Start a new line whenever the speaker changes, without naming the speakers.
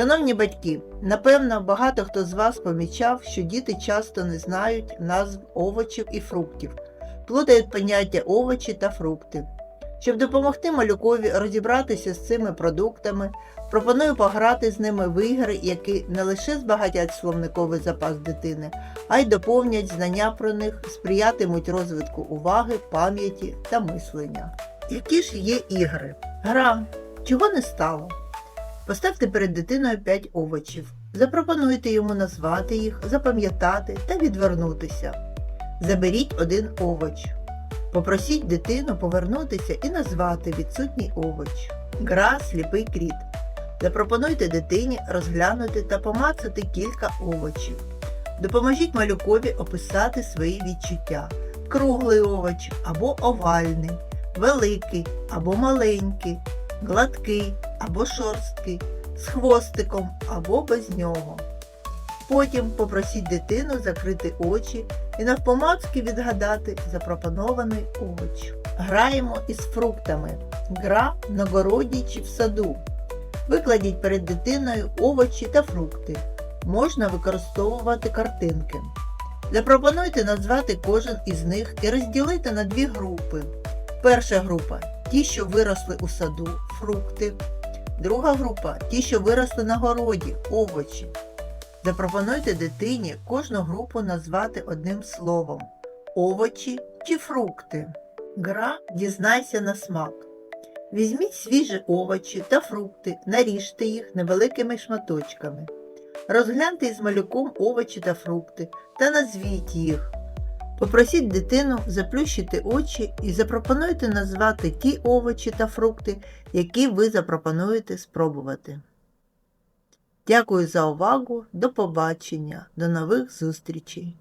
Шановні батьки, напевно, багато хто з вас помічав, що діти часто не знають назв овочів і фруктів, плутають поняття овочі та фрукти. Щоб допомогти малюкові розібратися з цими продуктами, пропоную пограти з ними в ігри, які не лише збагатять словниковий запас дитини, а й доповнять знання про них, сприятимуть розвитку уваги, пам'яті та мислення. Які ж є ігри? Гра. Чого не стало? Поставте перед дитиною 5 овочів. Запропонуйте йому назвати їх, запам'ятати та відвернутися. Заберіть один овоч. Попросіть дитину повернутися і назвати відсутній овоч. Гра сліпий кріт. Запропонуйте дитині розглянути та помацати кілька овочів. Допоможіть малюкові описати свої відчуття. Круглий овоч або овальний, великий або маленький, гладкий або шорсткий, з хвостиком або без нього. Потім попросіть дитину закрити очі і навпомацки відгадати запропонований овоч. Граємо із фруктами. Гра на городі чи в саду. Викладіть перед дитиною овочі та фрукти. Можна використовувати картинки. Запропонуйте назвати кожен із них і розділити на дві групи. Перша група ті, що виросли у саду, фрукти. Друга група ті, що виросли на городі, овочі. Запропонуйте дитині кожну групу назвати одним словом овочі чи фрукти. Гра Дізнайся на смак. Візьміть свіжі овочі та фрукти, наріжте їх невеликими шматочками. Розгляньте із малюком овочі та фрукти та назвіть їх. Попросіть дитину заплющити очі і запропонуйте назвати ті овочі та фрукти, які ви запропонуєте спробувати. Дякую за увагу. До побачення. До нових зустрічей!